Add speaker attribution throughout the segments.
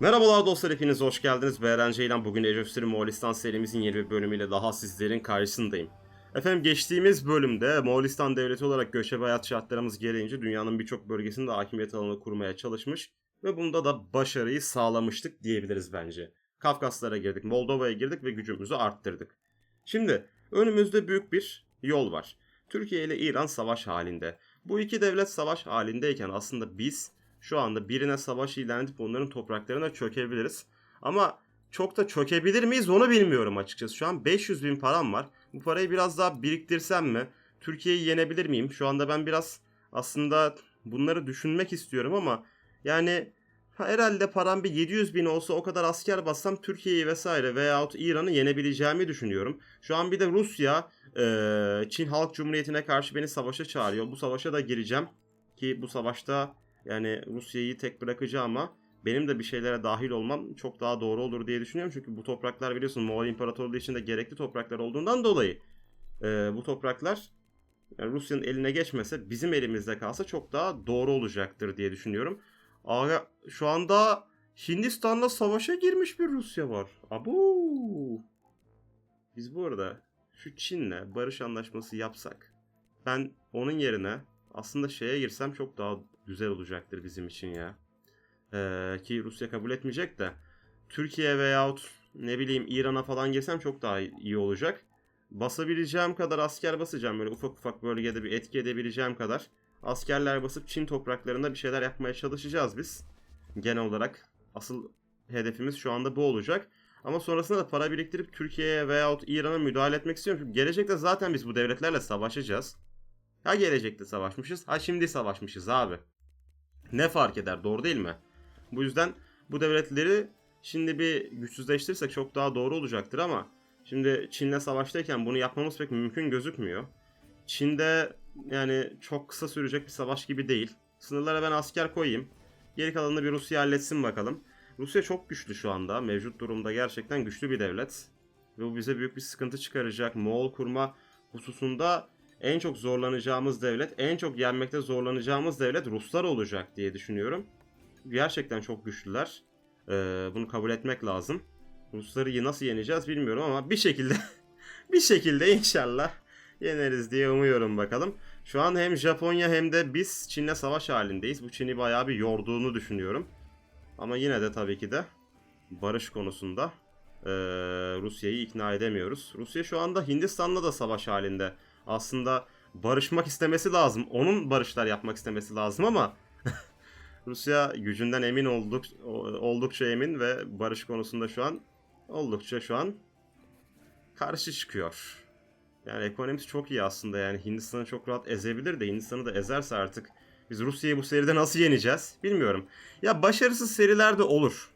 Speaker 1: Merhabalar dostlar hepiniz hoş geldiniz. Ben Ceylan bugün History Moğolistan serimizin yeni bir bölümüyle daha sizlerin karşısındayım. Efendim geçtiğimiz bölümde Moğolistan devleti olarak göçebe hayat şartlarımız gereğince dünyanın birçok bölgesinde hakimiyet alanı kurmaya çalışmış ve bunda da başarıyı sağlamıştık diyebiliriz bence. Kafkaslara girdik, Moldova'ya girdik ve gücümüzü arttırdık. Şimdi önümüzde büyük bir yol var. Türkiye ile İran savaş halinde. Bu iki devlet savaş halindeyken aslında biz şu anda birine savaş ilan edip onların topraklarına çökebiliriz. Ama çok da çökebilir miyiz onu bilmiyorum açıkçası. Şu an 500 bin param var. Bu parayı biraz daha biriktirsem mi? Türkiye'yi yenebilir miyim? Şu anda ben biraz aslında bunları düşünmek istiyorum ama yani ha, herhalde param bir 700 bin olsa o kadar asker bassam Türkiye'yi vesaire veyahut İran'ı yenebileceğimi düşünüyorum. Şu an bir de Rusya Çin Halk Cumhuriyeti'ne karşı beni savaşa çağırıyor. Bu savaşa da gireceğim ki bu savaşta yani Rusya'yı tek bırakacağım ama benim de bir şeylere dahil olmam çok daha doğru olur diye düşünüyorum. Çünkü bu topraklar biliyorsun Moğol İmparatorluğu için de gerekli topraklar olduğundan dolayı e, bu topraklar yani Rusya'nın eline geçmese bizim elimizde kalsa çok daha doğru olacaktır diye düşünüyorum. Aga şu anda Hindistan'la savaşa girmiş bir Rusya var. Abu. Biz bu arada şu Çin'le barış anlaşması yapsak ben onun yerine aslında şeye girsem çok daha güzel olacaktır bizim için ya. Ee, ki Rusya kabul etmeyecek de Türkiye veyahut ne bileyim İran'a falan girsem çok daha iyi olacak. Basabileceğim kadar asker basacağım böyle ufak ufak bölgede bir etki edebileceğim kadar askerler basıp Çin topraklarında bir şeyler yapmaya çalışacağız biz. Genel olarak asıl hedefimiz şu anda bu olacak. Ama sonrasında da para biriktirip Türkiye'ye veyahut İran'a müdahale etmek istiyorum. Çünkü gelecekte zaten biz bu devletlerle savaşacağız. Ha gelecekte savaşmışız, ha şimdi savaşmışız abi. Ne fark eder, doğru değil mi? Bu yüzden bu devletleri şimdi bir güçsüzleştirirsek çok daha doğru olacaktır ama şimdi Çin'le savaştayken bunu yapmamız pek mümkün gözükmüyor. Çin'de yani çok kısa sürecek bir savaş gibi değil. Sınırlara ben asker koyayım. Geri kalanını bir Rusya halletsin bakalım. Rusya çok güçlü şu anda. Mevcut durumda gerçekten güçlü bir devlet. Ve bu bize büyük bir sıkıntı çıkaracak. Moğol kurma hususunda en çok zorlanacağımız devlet, en çok yenmekte zorlanacağımız devlet Ruslar olacak diye düşünüyorum. Gerçekten çok güçlüler. Ee, bunu kabul etmek lazım. Rusları nasıl yeneceğiz bilmiyorum ama bir şekilde bir şekilde inşallah yeneriz diye umuyorum bakalım. Şu an hem Japonya hem de biz Çin'le savaş halindeyiz. Bu Çin'i bayağı bir yorduğunu düşünüyorum. Ama yine de tabii ki de barış konusunda eee, Rusya'yı ikna edemiyoruz. Rusya şu anda Hindistan'la da savaş halinde. Aslında barışmak istemesi lazım. Onun barışlar yapmak istemesi lazım ama Rusya gücünden emin olduk oldukça emin ve barış konusunda şu an oldukça şu an karşı çıkıyor. Yani ekonomisi çok iyi aslında yani Hindistan'ı çok rahat ezebilir de Hindistan'ı da ezerse artık biz Rusya'yı bu seride nasıl yeneceğiz bilmiyorum. Ya başarısız seriler de olur.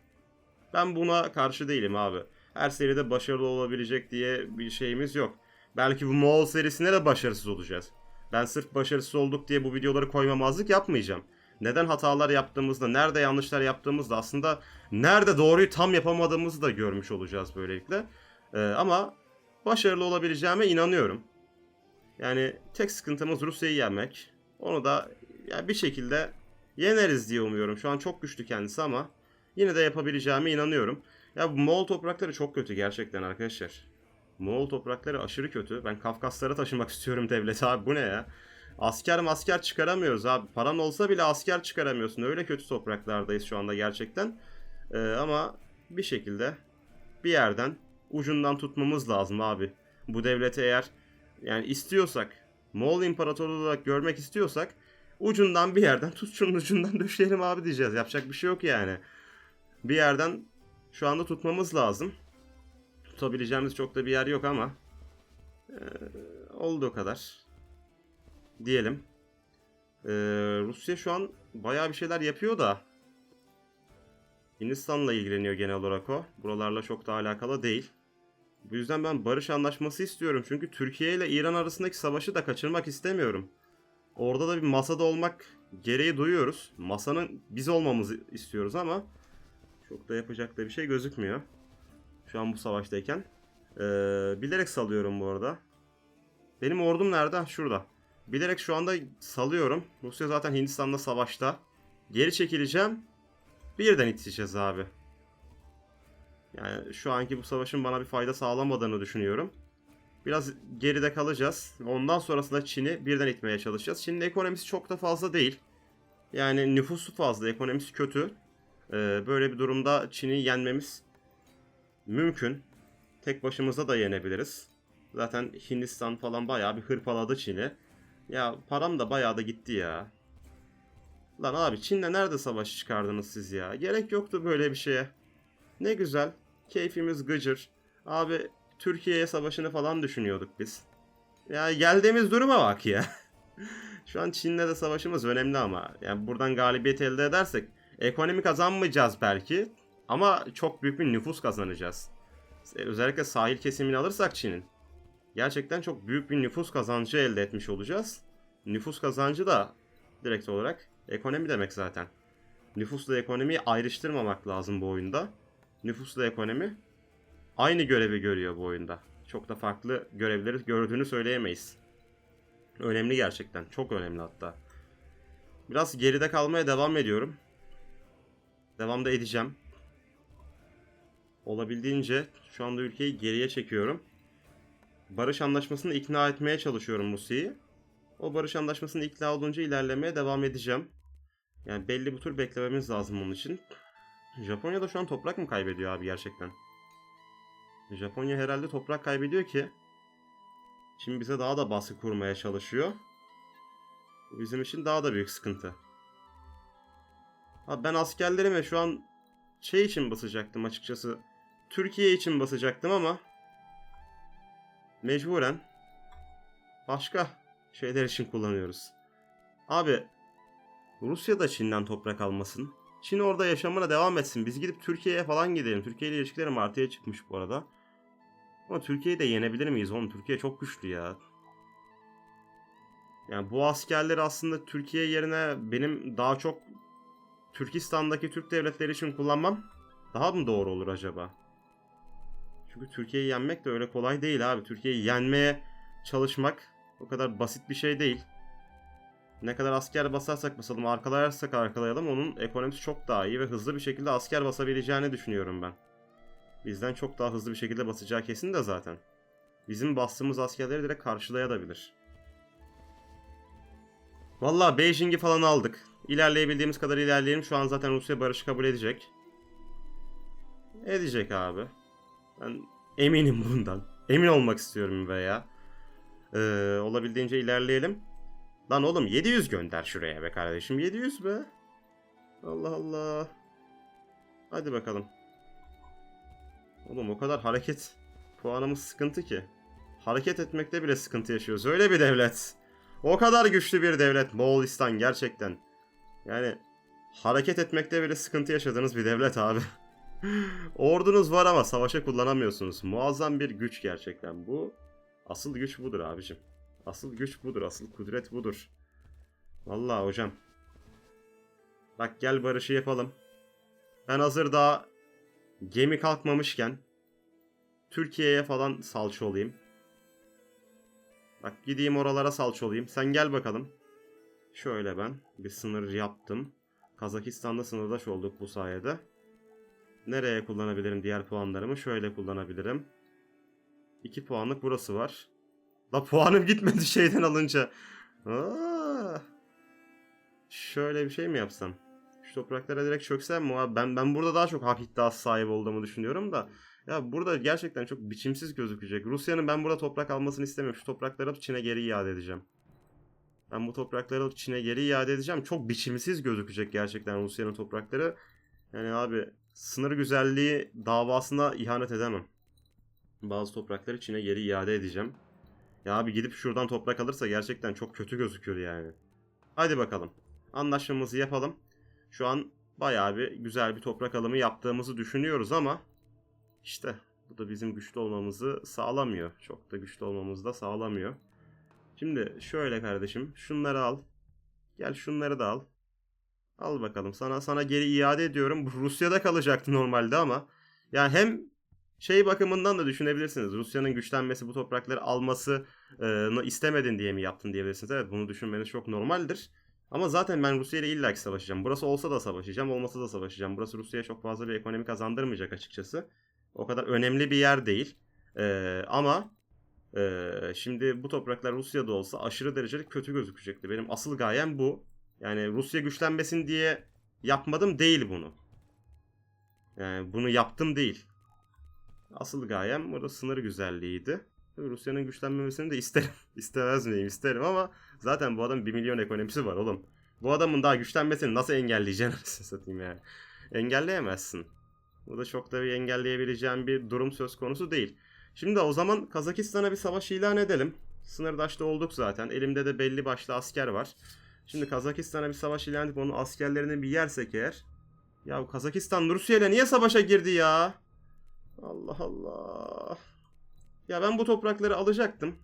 Speaker 1: Ben buna karşı değilim abi. Her seride başarılı olabilecek diye bir şeyimiz yok. Belki bu Moğol serisine de başarısız olacağız. Ben sırf başarısız olduk diye bu videoları koymamazlık yapmayacağım. Neden hatalar yaptığımızda, nerede yanlışlar yaptığımızda aslında nerede doğruyu tam yapamadığımızı da görmüş olacağız böylelikle. Ee, ama başarılı olabileceğime inanıyorum. Yani tek sıkıntımız Rusya'yı yenmek. Onu da ya bir şekilde yeneriz diye umuyorum. Şu an çok güçlü kendisi ama yine de yapabileceğime inanıyorum. Ya bu Moğol toprakları çok kötü gerçekten arkadaşlar. Moğol toprakları aşırı kötü. Ben Kafkaslara taşımak istiyorum devleti abi bu ne ya? Asker masker çıkaramıyoruz abi. Paran olsa bile asker çıkaramıyorsun. Öyle kötü topraklardayız şu anda gerçekten. Ee, ama bir şekilde bir yerden ucundan tutmamız lazım abi. Bu devleti eğer yani istiyorsak Moğol İmparatorluğu olarak görmek istiyorsak ucundan bir yerden tut şunun ucundan döşeyelim abi diyeceğiz. Yapacak bir şey yok yani. Bir yerden şu anda tutmamız lazım. Tutabileceğimiz çok da bir yer yok ama eee, olduğu kadar diyelim. Eee, Rusya şu an bayağı bir şeyler yapıyor da Hindistan'la ilgileniyor genel olarak o. Buralarla çok da alakalı değil. Bu yüzden ben barış anlaşması istiyorum. Çünkü Türkiye ile İran arasındaki savaşı da kaçırmak istemiyorum. Orada da bir masada olmak gereği duyuyoruz. Masanın biz olmamızı istiyoruz ama çok da yapacak da bir şey gözükmüyor. Şu an bu savaştayken. Ee, bilerek salıyorum bu arada. Benim ordum nerede? Şurada. Bilerek şu anda salıyorum. Rusya zaten Hindistan'da savaşta. Geri çekileceğim. Birden itişeceğiz abi. Yani şu anki bu savaşın bana bir fayda sağlamadığını düşünüyorum. Biraz geride kalacağız. Ondan sonrasında Çin'i birden itmeye çalışacağız. Çin'in ekonomisi çok da fazla değil. Yani nüfusu fazla, ekonomisi kötü. Ee, böyle bir durumda Çin'i yenmemiz mümkün. Tek başımıza da yenebiliriz. Zaten Hindistan falan bayağı bir hırpaladı Çin'i. Ya param da bayağı da gitti ya. Lan abi Çin'le nerede savaş çıkardınız siz ya? Gerek yoktu böyle bir şeye. Ne güzel. Keyfimiz gıcır. Abi Türkiye'ye savaşını falan düşünüyorduk biz. Ya geldiğimiz duruma bak ya. Şu an Çin'le de savaşımız önemli ama. Yani buradan galibiyet elde edersek ekonomi kazanmayacağız belki. Ama çok büyük bir nüfus kazanacağız. Özellikle sahil kesimini alırsak Çin'in. Gerçekten çok büyük bir nüfus kazancı elde etmiş olacağız. Nüfus kazancı da direkt olarak ekonomi demek zaten. Nüfusla ekonomiyi ayrıştırmamak lazım bu oyunda. Nüfusla ekonomi aynı görevi görüyor bu oyunda. Çok da farklı görevleri gördüğünü söyleyemeyiz. Önemli gerçekten. Çok önemli hatta. Biraz geride kalmaya devam ediyorum. Devam da edeceğim. Olabildiğince şu anda ülkeyi geriye çekiyorum. Barış anlaşmasını ikna etmeye çalışıyorum Rusya'yı. O barış anlaşmasını ikna olunca ilerlemeye devam edeceğim. Yani belli bir tur beklememiz lazım onun için. Japonya da şu an toprak mı kaybediyor abi gerçekten? Japonya herhalde toprak kaybediyor ki. Şimdi bize daha da baskı kurmaya çalışıyor. Bu bizim için daha da büyük sıkıntı. Abi ben askerlerime şu an şey için basacaktım açıkçası. Türkiye için basacaktım ama mecburen başka şeyler için kullanıyoruz. Abi Rusya da Çin'den toprak almasın. Çin orada yaşamına devam etsin. Biz gidip Türkiye'ye falan gidelim. Türkiye ile ilişkilerim artıya çıkmış bu arada. Ama Türkiye'yi de yenebilir miyiz oğlum? Türkiye çok güçlü ya. Yani bu askerleri aslında Türkiye yerine benim daha çok Türkistan'daki Türk devletleri için kullanmam daha mı doğru olur acaba? Çünkü Türkiye'yi yenmek de öyle kolay değil abi. Türkiye'yi yenmeye çalışmak o kadar basit bir şey değil. Ne kadar asker basarsak basalım, arkalarsak arkalayalım onun ekonomisi çok daha iyi ve hızlı bir şekilde asker basabileceğini düşünüyorum ben. Bizden çok daha hızlı bir şekilde basacağı kesin de zaten. Bizim bastığımız askerleri direkt karşılayabilir. Valla Beijing'i falan aldık. İlerleyebildiğimiz kadar ilerleyelim. Şu an zaten Rusya barışı kabul edecek. Edecek abi. Ben eminim bundan. Emin olmak istiyorum veya. Ee, olabildiğince ilerleyelim. Lan oğlum 700 gönder şuraya be kardeşim. 700 be. Allah Allah. Hadi bakalım. Oğlum o kadar hareket puanımız sıkıntı ki. Hareket etmekte bile sıkıntı yaşıyoruz. Öyle bir devlet. O kadar güçlü bir devlet Moğolistan gerçekten. Yani hareket etmekte bile sıkıntı yaşadığınız bir devlet abi. Ordunuz var ama savaşa kullanamıyorsunuz. Muazzam bir güç gerçekten. Bu asıl güç budur abicim. Asıl güç budur, asıl kudret budur. Vallahi hocam. Bak gel barışı yapalım. Ben hazır daha gemi kalkmamışken Türkiye'ye falan salça olayım. Bak gideyim oralara salça olayım. Sen gel bakalım. Şöyle ben bir sınır yaptım. Kazakistan'da sınırdaş olduk bu sayede. Nereye kullanabilirim diğer puanlarımı? Şöyle kullanabilirim. 2 puanlık burası var. La puanım gitmedi şeyden alınca. Aa, şöyle bir şey mi yapsam? Şu topraklara direkt çöksem mi? Ben ben burada daha çok hak iddiası sahibi olduğumu düşünüyorum da. Ya burada gerçekten çok biçimsiz gözükecek. Rusya'nın ben burada toprak almasını istemiyorum. Şu toprakları alıp Çin'e geri iade edeceğim. Ben bu toprakları alıp Çin'e geri iade edeceğim. Çok biçimsiz gözükecek gerçekten Rusya'nın toprakları. Yani abi sınır güzelliği davasına ihanet edemem. Bazı toprakları Çin'e geri iade edeceğim. Ya abi gidip şuradan toprak alırsa gerçekten çok kötü gözüküyor yani. Hadi bakalım. Anlaşmamızı yapalım. Şu an bayağı bir güzel bir toprak alımı yaptığımızı düşünüyoruz ama işte bu da bizim güçlü olmamızı sağlamıyor. Çok da güçlü olmamızı da sağlamıyor. Şimdi şöyle kardeşim şunları al. Gel şunları da al. Al bakalım sana sana geri iade ediyorum. Rusya'da kalacaktı normalde ama yani hem şey bakımından da düşünebilirsiniz. Rusya'nın güçlenmesi, bu toprakları alması e, istemedin diye mi yaptın diyebilirsiniz. Evet bunu düşünmeniz çok normaldir. Ama zaten ben Rusya ile illaki savaşacağım. Burası olsa da savaşacağım, olmasa da savaşacağım. Burası Rusya'ya çok fazla bir ekonomi kazandırmayacak açıkçası. O kadar önemli bir yer değil. Ee, ama ee, şimdi bu topraklar Rusya'da olsa aşırı derecede kötü gözükecekti. Benim asıl gayem bu. Yani Rusya güçlenmesin diye yapmadım değil bunu. Yani bunu yaptım değil. Asıl gayem burada sınır güzelliğiydi. Rusya'nın güçlenmemesini de isterim. İstemez miyim? İsterim ama zaten bu adamın 1 milyon ekonomisi var oğlum. Bu adamın daha güçlenmesini nasıl engelleyeceksin satayım yani. Engelleyemezsin. Bu da çok da bir engelleyebileceğim bir durum söz konusu değil. Şimdi o zaman Kazakistan'a bir savaş ilan edelim. Sınırdaşta olduk zaten. Elimde de belli başlı asker var. Şimdi Kazakistan'a bir savaş ilan edip onun askerlerini bir yersek eğer. Ya Kazakistan Rusya ile niye savaşa girdi ya? Allah Allah. Ya ben bu toprakları alacaktım.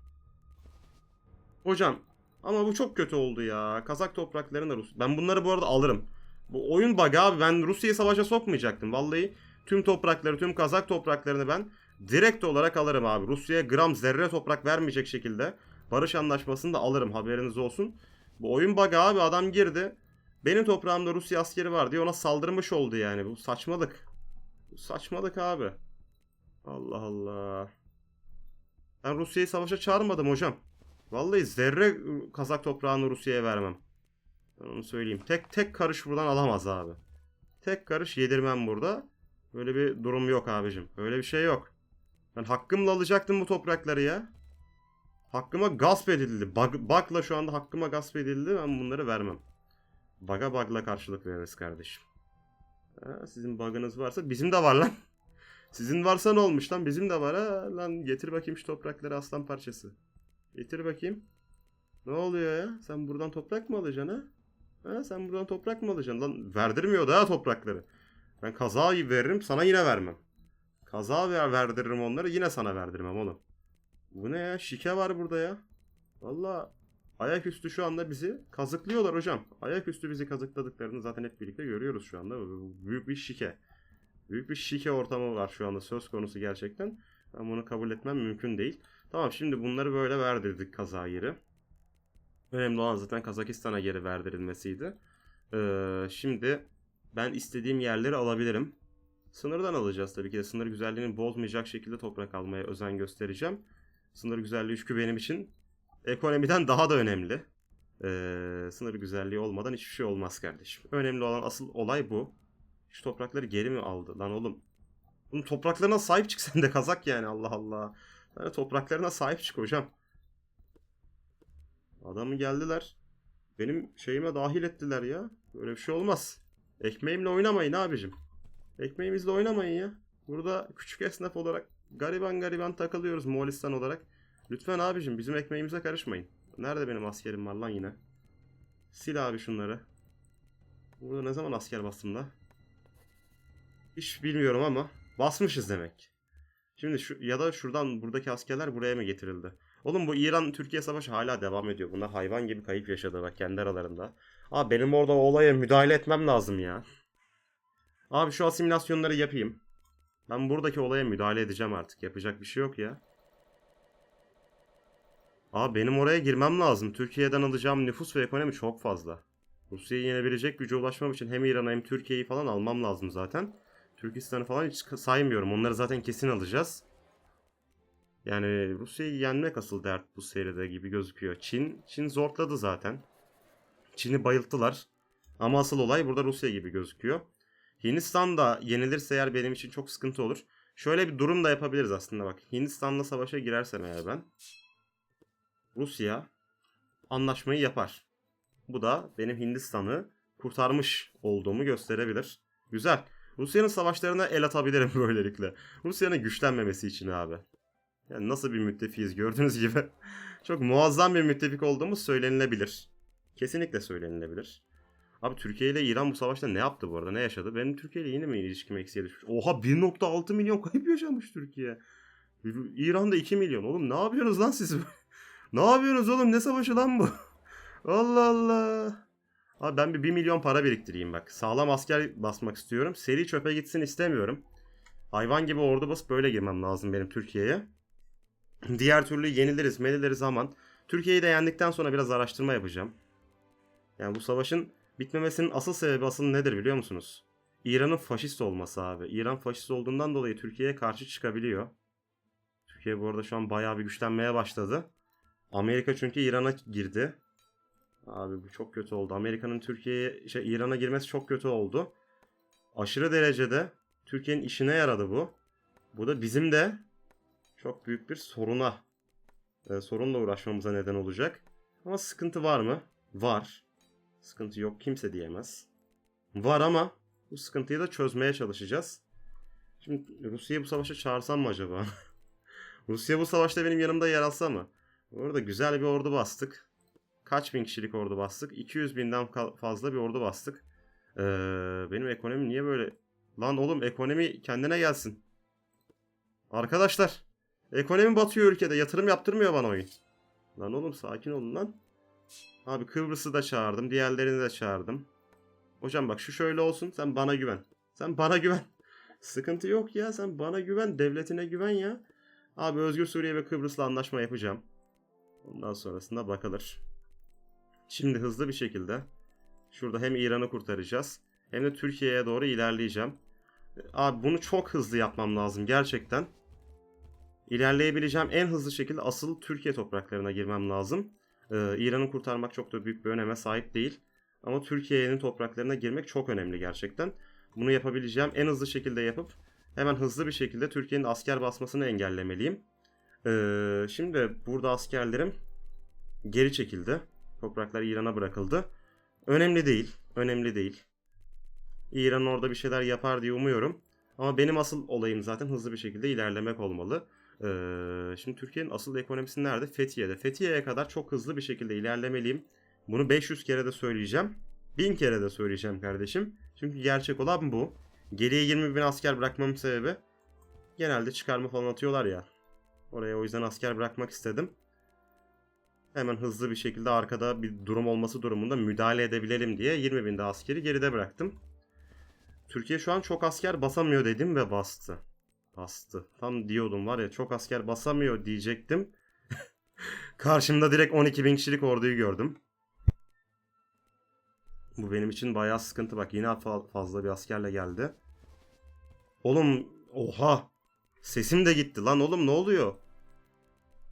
Speaker 1: Hocam ama bu çok kötü oldu ya. Kazak topraklarını Rus. Ben bunları bu arada alırım. Bu oyun bug abi. Ben Rusya'yı savaşa sokmayacaktım. Vallahi tüm toprakları, tüm Kazak topraklarını ben direkt olarak alırım abi. Rusya'ya gram zerre toprak vermeyecek şekilde barış anlaşmasını da alırım. Haberiniz olsun. Bu oyun bug abi. Adam girdi. Benim toprağımda Rusya askeri var diye ona saldırmış oldu yani. Bu saçmalık. Bu saçmalık abi. Allah Allah. Ben Rusya'yı savaşa çağırmadım hocam. Vallahi zerre Kazak toprağını Rusya'ya vermem. Ben onu söyleyeyim. Tek tek karış buradan alamaz abi. Tek karış yedirmem burada. Böyle bir durum yok abicim. Öyle bir şey yok. Ben hakkımla alacaktım bu toprakları ya. Hakkıma gasp edildi. Bug, bug'la şu anda hakkıma gasp edildi. Ben bunları vermem. Bug'a bug'la karşılık veririz kardeşim. Ha, sizin bug'ınız varsa bizim de var lan. Sizin varsa ne olmuş lan? Bizim de var ha. Lan getir bakayım şu toprakları aslan parçası. Getir bakayım. Ne oluyor ya? Sen buradan toprak mı alacaksın ha? Ha sen buradan toprak mı alacaksın? Lan verdirmiyor da toprakları. Ben kaza veririm sana yine vermem. Kaza ver verdiririm onları yine sana verdirmem oğlum. Bu ne ya? Şike var burada ya. Valla ayaküstü şu anda bizi kazıklıyorlar hocam. Ayaküstü bizi kazıkladıklarını zaten hep birlikte görüyoruz şu anda. Büyük bir şike. Büyük bir şike ortamı var şu anda söz konusu gerçekten. Ben bunu kabul etmem mümkün değil. Tamam şimdi bunları böyle verdirdik kaza yeri. Önemli olan zaten Kazakistan'a geri verdirilmesiydi. Ee, şimdi ben istediğim yerleri alabilirim. Sınırdan alacağız tabii ki de. Sınır güzelliğini bozmayacak şekilde toprak almaya özen göstereceğim. Sınır güzelliği çünkü benim için ekonomiden daha da önemli. Ee, sınır güzelliği olmadan hiçbir şey olmaz kardeşim. Önemli olan asıl olay bu. Şu toprakları geri mi aldı lan oğlum? Bunun topraklarına sahip çık sen de kazak yani Allah Allah. Yani topraklarına sahip çık hocam. Adamı geldiler. Benim şeyime dahil ettiler ya. Böyle bir şey olmaz. Ekmeğimle oynamayın abicim. Ekmeğimizle oynamayın ya. Burada küçük esnaf olarak gariban gariban takılıyoruz Moğolistan olarak. Lütfen abicim bizim ekmeğimize karışmayın. Nerede benim askerim var lan yine? Sil abi şunları. Burada ne zaman asker bastım da? Hiç bilmiyorum ama basmışız demek. Şimdi şu ya da şuradan buradaki askerler buraya mı getirildi? Oğlum bu İran Türkiye savaşı hala devam ediyor. Bunlar hayvan gibi kayıp yaşadı bak kendi aralarında. Abi benim orada o olaya müdahale etmem lazım ya. Abi şu asimilasyonları yapayım. Ben buradaki olaya müdahale edeceğim artık. Yapacak bir şey yok ya. Abi benim oraya girmem lazım. Türkiye'den alacağım nüfus ve ekonomi çok fazla. Rusya'yı yenebilecek güce ulaşmam için hem İran'ı hem Türkiye'yi falan almam lazım zaten. Türkistan'ı falan hiç saymıyorum. Onları zaten kesin alacağız. Yani Rusya'yı yenmek asıl dert bu seride gibi gözüküyor. Çin, Çin zorladı zaten. Çin'i bayılttılar. Ama asıl olay burada Rusya gibi gözüküyor. Hindistan da yenilirse eğer benim için çok sıkıntı olur. Şöyle bir durum da yapabiliriz aslında bak. Hindistan'la savaşa girersem eğer ben. Rusya anlaşmayı yapar. Bu da benim Hindistan'ı kurtarmış olduğumu gösterebilir. Güzel. Rusya'nın savaşlarına el atabilirim böylelikle. Rusya'nın güçlenmemesi için abi. Yani nasıl bir müttefiyiz gördüğünüz gibi. Çok muazzam bir müttefik olduğumuz söylenilebilir. Kesinlikle söylenilebilir. Abi Türkiye ile İran bu savaşta ne yaptı bu arada? Ne yaşadı? Benim Türkiye ile yine mi ilişkim eksiye düşmüş? Oha 1.6 milyon kayıp yaşamış Türkiye. İran'da 2 milyon. Oğlum ne yapıyorsunuz lan siz? ne yapıyorsunuz oğlum? Ne savaşı lan bu? Allah Allah. Abi ben bir 1 milyon para biriktireyim bak. Sağlam asker basmak istiyorum. Seri çöpe gitsin istemiyorum. Hayvan gibi ordu basıp böyle girmem lazım benim Türkiye'ye. Diğer türlü yeniliriz, melileriz aman. Türkiye'yi de yendikten sonra biraz araştırma yapacağım. Yani bu savaşın bitmemesinin asıl sebebi asıl nedir biliyor musunuz? İran'ın faşist olması abi. İran faşist olduğundan dolayı Türkiye'ye karşı çıkabiliyor. Türkiye bu arada şu an bayağı bir güçlenmeye başladı. Amerika çünkü İran'a girdi. Abi bu çok kötü oldu. Amerika'nın Türkiye'ye şey İran'a girmesi çok kötü oldu. Aşırı derecede Türkiye'nin işine yaradı bu. Bu da bizim de çok büyük bir soruna e, sorunla uğraşmamıza neden olacak. Ama sıkıntı var mı? Var. Sıkıntı yok kimse diyemez. Var ama bu sıkıntıyı da çözmeye çalışacağız. Şimdi Rusya'yı bu savaşa çağırsam mı acaba? Rusya bu savaşta benim yanımda yer alsa mı? Bu arada güzel bir ordu bastık. Kaç bin kişilik ordu bastık? 200 binden fazla bir ordu bastık. Ee, benim ekonomim niye böyle? Lan oğlum ekonomi kendine gelsin. Arkadaşlar. Ekonomi batıyor ülkede. Yatırım yaptırmıyor bana oyun. Lan oğlum sakin olun lan. Abi Kıbrıs'ı da çağırdım. Diğerlerini de çağırdım. Hocam bak şu şöyle olsun. Sen bana güven. Sen bana güven. Sıkıntı yok ya. Sen bana güven. Devletine güven ya. Abi Özgür Suriye ve Kıbrıs'la anlaşma yapacağım. Ondan sonrasında bakılır. Şimdi hızlı bir şekilde şurada hem İran'ı kurtaracağız hem de Türkiye'ye doğru ilerleyeceğim. Abi bunu çok hızlı yapmam lazım gerçekten. İlerleyebileceğim en hızlı şekilde asıl Türkiye topraklarına girmem lazım. Ee, İran'ı kurtarmak çok da büyük bir öneme sahip değil. Ama Türkiye'nin topraklarına girmek çok önemli gerçekten. Bunu yapabileceğim en hızlı şekilde yapıp hemen hızlı bir şekilde Türkiye'nin asker basmasını engellemeliyim. Ee, şimdi burada askerlerim geri çekildi. Topraklar İran'a bırakıldı. Önemli değil. Önemli değil. İran orada bir şeyler yapar diye umuyorum. Ama benim asıl olayım zaten hızlı bir şekilde ilerlemek olmalı. Ee, şimdi Türkiye'nin asıl ekonomisi nerede? Fethiye'de. Fethiye'ye kadar çok hızlı bir şekilde ilerlemeliyim. Bunu 500 kere de söyleyeceğim. 1000 kere de söyleyeceğim kardeşim. Çünkü gerçek olan bu. Geriye 20 bin asker bırakmamın sebebi genelde çıkarma falan atıyorlar ya. Oraya o yüzden asker bırakmak istedim. Hemen hızlı bir şekilde arkada bir durum olması durumunda müdahale edebilelim diye 20 bin de askeri geride bıraktım. Türkiye şu an çok asker basamıyor dedim ve bastı. Bastı. Tam diyordum var ya çok asker basamıyor diyecektim. Karşımda direkt 12 bin kişilik orduyu gördüm. Bu benim için bayağı sıkıntı. Bak yine fa- fazla bir askerle geldi. Oğlum oha. Sesim de gitti lan oğlum ne oluyor?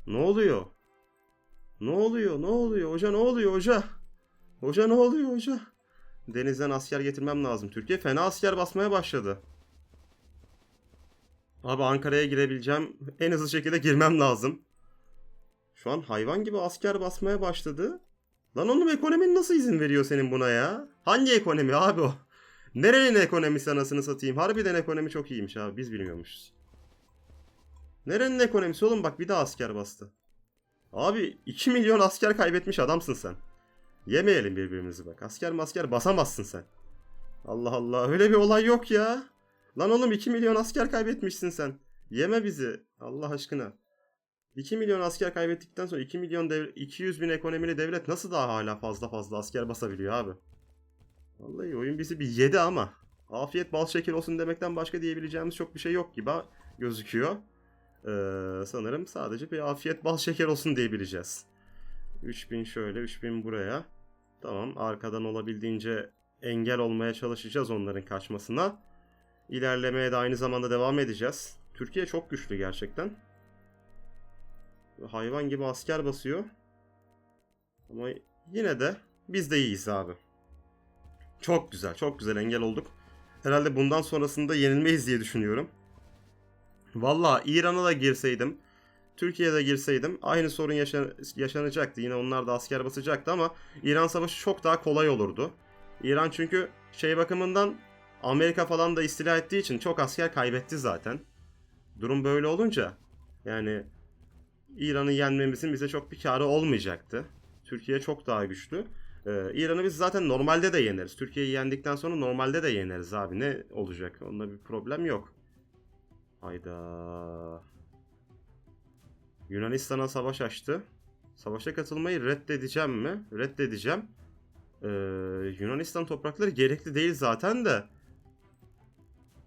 Speaker 1: Ne oluyor? Ne oluyor? Ne oluyor? Hoca ne oluyor hoca? Hoca ne oluyor hoca? Denizden asker getirmem lazım. Türkiye fena asker basmaya başladı. Abi Ankara'ya girebileceğim. En hızlı şekilde girmem lazım. Şu an hayvan gibi asker basmaya başladı. Lan oğlum ekonomin nasıl izin veriyor senin buna ya? Hangi ekonomi abi o? Nerenin ekonomisi anasını satayım? Harbiden ekonomi çok iyiymiş abi. Biz bilmiyormuşuz. Nerenin ekonomisi oğlum? Bak bir daha asker bastı. Abi 2 milyon asker kaybetmiş adamsın sen. Yemeyelim birbirimizi bak. Asker masker basamazsın sen. Allah Allah öyle bir olay yok ya. Lan oğlum 2 milyon asker kaybetmişsin sen. Yeme bizi. Allah aşkına. 2 milyon asker kaybettikten sonra 2 milyon dev 200 bin ekonomili devlet nasıl daha hala fazla fazla asker basabiliyor abi? Vallahi oyun bizi bir yedi ama. Afiyet bal şeker olsun demekten başka diyebileceğimiz çok bir şey yok gibi gözüküyor. Ee, sanırım sadece bir afiyet bal şeker olsun diyebileceğiz. 3000 şöyle 3000 buraya. Tamam arkadan olabildiğince engel olmaya çalışacağız onların kaçmasına. İlerlemeye de aynı zamanda devam edeceğiz. Türkiye çok güçlü gerçekten. Hayvan gibi asker basıyor. Ama yine de biz de iyiyiz abi. Çok güzel, çok güzel engel olduk. Herhalde bundan sonrasında yenilmeyiz diye düşünüyorum. Valla İran'a da girseydim, Türkiye'de girseydim aynı sorun yaşa- yaşanacaktı. Yine onlar da asker basacaktı ama İran savaşı çok daha kolay olurdu. İran çünkü şey bakımından Amerika falan da istila ettiği için çok asker kaybetti zaten. Durum böyle olunca yani İran'ı yenmemizin bize çok bir karı olmayacaktı. Türkiye çok daha güçlü. Ee, İran'ı biz zaten normalde de yeneriz. Türkiye'yi yendikten sonra normalde de yeneriz abi. Ne olacak? Onda bir problem yok. Hayda. Yunanistan'a savaş açtı. Savaşa katılmayı reddedeceğim mi? Reddedeceğim. Ee, Yunanistan toprakları gerekli değil zaten de.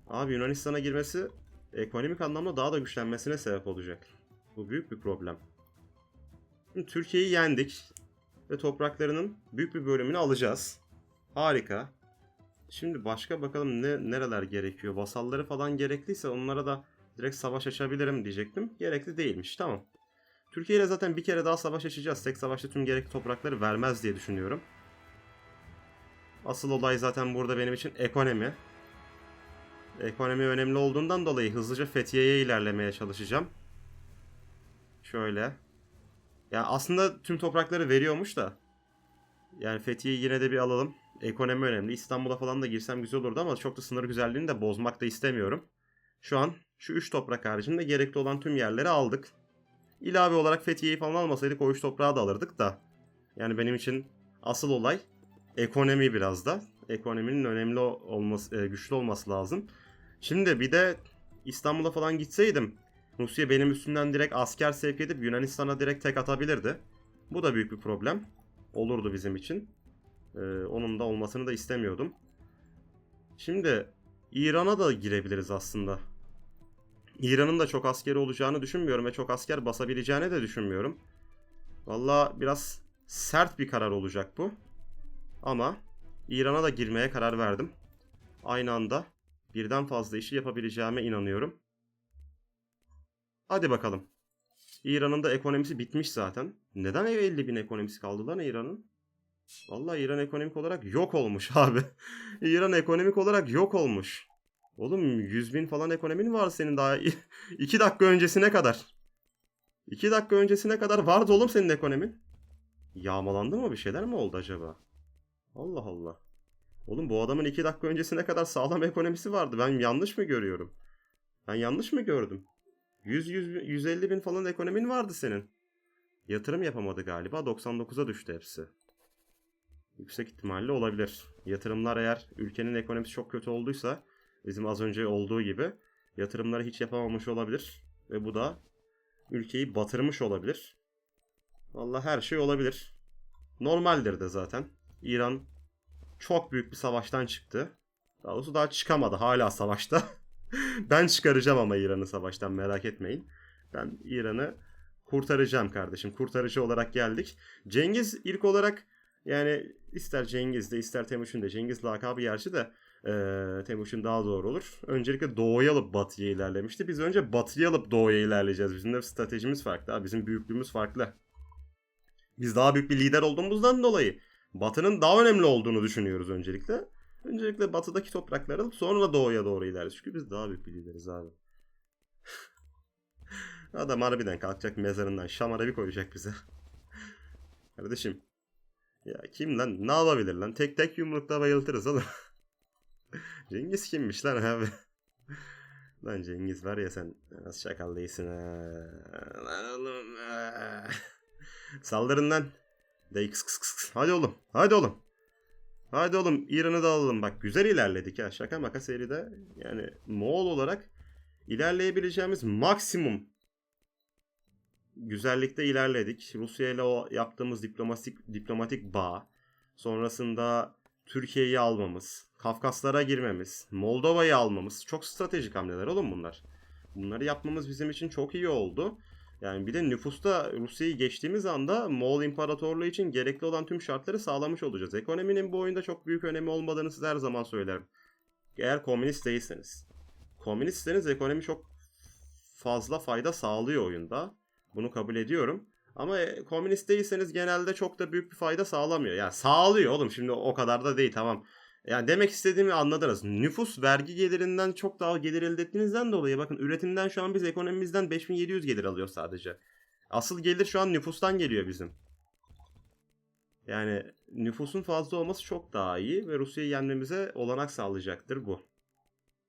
Speaker 1: Abi Yunanistan'a girmesi ekonomik anlamda daha da güçlenmesine sebep olacak. Bu büyük bir problem. Türkiye'yi yendik ve topraklarının büyük bir bölümünü alacağız. Harika. Şimdi başka bakalım ne nereler gerekiyor. Vasalları falan gerekliyse onlara da direkt savaş açabilirim diyecektim. Gerekli değilmiş. Tamam. Türkiye ile zaten bir kere daha savaş açacağız. Tek savaşta tüm gerekli toprakları vermez diye düşünüyorum. Asıl olay zaten burada benim için ekonomi. Ekonomi önemli olduğundan dolayı hızlıca Fethiye'ye ilerlemeye çalışacağım. Şöyle. Ya aslında tüm toprakları veriyormuş da. Yani Fethiye'yi yine de bir alalım. Ekonomi önemli. İstanbul'a falan da girsem güzel olurdu ama çok da sınır güzelliğini de bozmak da istemiyorum. Şu an şu 3 toprak haricinde gerekli olan tüm yerleri aldık. İlave olarak Fethiye'yi falan almasaydık o 3 toprağı da alırdık da. Yani benim için asıl olay ekonomi biraz da. Ekonominin önemli olması, e, güçlü olması lazım. Şimdi bir de İstanbul'a falan gitseydim Rusya benim üstümden direkt asker sevk edip Yunanistan'a direkt tek atabilirdi. Bu da büyük bir problem. Olurdu bizim için. Ee, onun da olmasını da istemiyordum. Şimdi İran'a da girebiliriz aslında. İran'ın da çok askeri olacağını düşünmüyorum ve çok asker basabileceğini de düşünmüyorum. Valla biraz sert bir karar olacak bu. Ama İran'a da girmeye karar verdim. Aynı anda birden fazla işi yapabileceğime inanıyorum. Hadi bakalım. İran'ın da ekonomisi bitmiş zaten. Neden 50 bin ekonomisi kaldı lan İran'ın? Vallahi İran ekonomik olarak yok olmuş abi. İran ekonomik olarak yok olmuş. Oğlum 100 bin falan ekonomin var senin daha 2 dakika öncesine kadar. 2 dakika öncesine kadar vardı oğlum senin ekonomin. Yağmalandı mı bir şeyler mi oldu acaba? Allah Allah. Oğlum bu adamın 2 dakika öncesine kadar sağlam ekonomisi vardı. Ben yanlış mı görüyorum? Ben yanlış mı gördüm? 100, 100 150 bin falan ekonomin vardı senin. Yatırım yapamadı galiba. 99'a düştü hepsi. Yüksek ihtimalle olabilir. Yatırımlar eğer ülkenin ekonomisi çok kötü olduysa bizim az önce olduğu gibi yatırımları hiç yapamamış olabilir. Ve bu da ülkeyi batırmış olabilir. Vallahi her şey olabilir. Normaldir de zaten. İran çok büyük bir savaştan çıktı. Daha doğrusu daha çıkamadı. Hala savaşta. ben çıkaracağım ama İran'ı savaştan merak etmeyin. Ben İran'ı kurtaracağım kardeşim. Kurtarıcı olarak geldik. Cengiz ilk olarak yani ister Cengiz de ister Temuş'un da Cengiz lakabı gerçi de e, Temuş'un daha doğru olur. Öncelikle doğuya alıp batıya ilerlemişti. Biz önce batıya alıp doğuya ilerleyeceğiz. Bizim de stratejimiz farklı. Bizim büyüklüğümüz farklı. Biz daha büyük bir lider olduğumuzdan dolayı Batı'nın daha önemli olduğunu düşünüyoruz öncelikle. Öncelikle batıdaki toprakları sonra doğuya doğru ilerleriz. Çünkü biz daha büyük bir lideriz abi. Adam harbiden kalkacak mezarından şamara bir koyacak bize. Kardeşim. Ya kim lan? Ne yapabilir lan? Tek tek yumrukla bayıltırız oğlum. Cengiz kimmiş lan abi? lan Cengiz var ya sen nasıl şakal değilsin ha. Lan oğlum. Saldırın lan. Dey kıs kıs kıs. Hadi oğlum. Hadi oğlum. Hadi oğlum İran'ı da alalım. Bak güzel ilerledik ya. Şaka maka seride. Yani Moğol olarak ilerleyebileceğimiz maksimum güzellikte ilerledik. Rusya ile o yaptığımız diplomatik diplomatik bağ, sonrasında Türkiye'yi almamız, Kafkaslara girmemiz, Moldova'yı almamız çok stratejik hamleler oğlum bunlar. Bunları yapmamız bizim için çok iyi oldu. Yani bir de nüfusta Rusya'yı geçtiğimiz anda Moğol İmparatorluğu için gerekli olan tüm şartları sağlamış olacağız. Ekonominin bu oyunda çok büyük önemi olmadığını size her zaman söylerim. Eğer komünist değilseniz. Komünistseniz ekonomi çok fazla fayda sağlıyor oyunda. Bunu kabul ediyorum. Ama e, komünist değilseniz genelde çok da büyük bir fayda sağlamıyor. Yani sağlıyor oğlum şimdi o kadar da değil tamam. Yani demek istediğimi anladınız. Nüfus vergi gelirinden çok daha gelir elde ettiğinizden dolayı bakın üretimden şu an biz ekonomimizden 5700 gelir alıyoruz sadece. Asıl gelir şu an nüfustan geliyor bizim. Yani nüfusun fazla olması çok daha iyi ve Rusya'yı yenmemize olanak sağlayacaktır bu.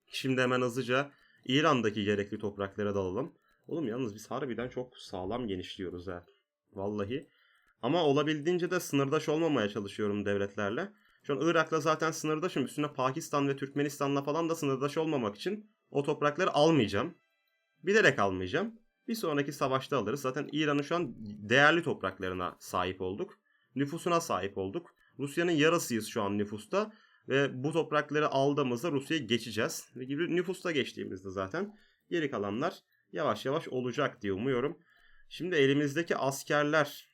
Speaker 1: Şimdi hemen hızlıca İran'daki gerekli topraklara dalalım. Oğlum yalnız biz harbiden çok sağlam genişliyoruz ha. Vallahi. Ama olabildiğince de sınırdaş olmamaya çalışıyorum devletlerle. Şu an Irak'la zaten sınırdaşım. Üstüne Pakistan ve Türkmenistan'la falan da sınırdaş olmamak için o toprakları almayacağım. Bilerek almayacağım. Bir sonraki savaşta alırız. Zaten İran'ın şu an değerli topraklarına sahip olduk. Nüfusuna sahip olduk. Rusya'nın yarısıyız şu an nüfusta. Ve bu toprakları aldığımızda Rusya'ya geçeceğiz. Ve gibi nüfusta geçtiğimizde zaten geri kalanlar yavaş yavaş olacak diye umuyorum. Şimdi elimizdeki askerler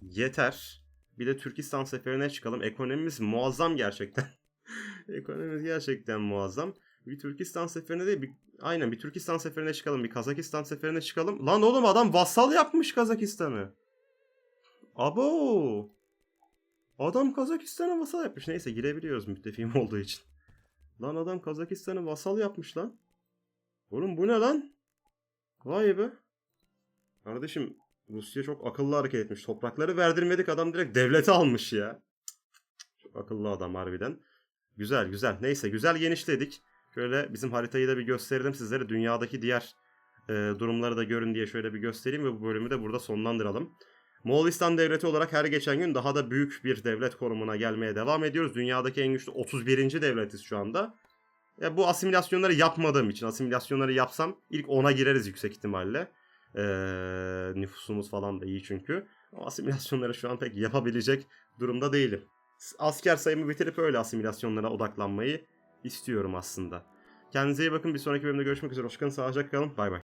Speaker 1: yeter. Bir de Türkistan seferine çıkalım. Ekonomimiz muazzam gerçekten. Ekonomimiz gerçekten muazzam. Bir Türkistan seferine değil, bir, aynen bir Türkistan seferine çıkalım, bir Kazakistan seferine çıkalım. Lan oğlum adam vassal yapmış Kazakistan'ı. Abo. Adam Kazakistan'a vasal yapmış. Neyse girebiliyoruz müttefiğim olduğu için. Lan adam Kazakistan'ı vasal yapmış lan. Oğlum bu ne lan? Vay be. Kardeşim Rusya çok akıllı hareket etmiş. Toprakları verdirmedik adam direkt devleti almış ya. Çok akıllı adam harbiden. Güzel güzel. Neyse güzel genişledik. Şöyle bizim haritayı da bir gösterelim sizlere. Dünyadaki diğer e, durumları da görün diye şöyle bir göstereyim ve bu bölümü de burada sonlandıralım. Moğolistan devleti olarak her geçen gün daha da büyük bir devlet konumuna gelmeye devam ediyoruz. Dünyadaki en güçlü 31. devletiz şu anda. Ya bu asimilasyonları yapmadığım için asimilasyonları yapsam ilk 10'a gireriz yüksek ihtimalle. Ee, nüfusumuz falan da iyi çünkü. Ama asimilasyonları şu an pek yapabilecek durumda değilim. Asker sayımı bitirip öyle asimilasyonlara odaklanmayı istiyorum aslında. Kendinize iyi bakın. Bir sonraki bölümde görüşmek üzere. Hoşçakalın. Sağlıcakla kalın. Bay bay.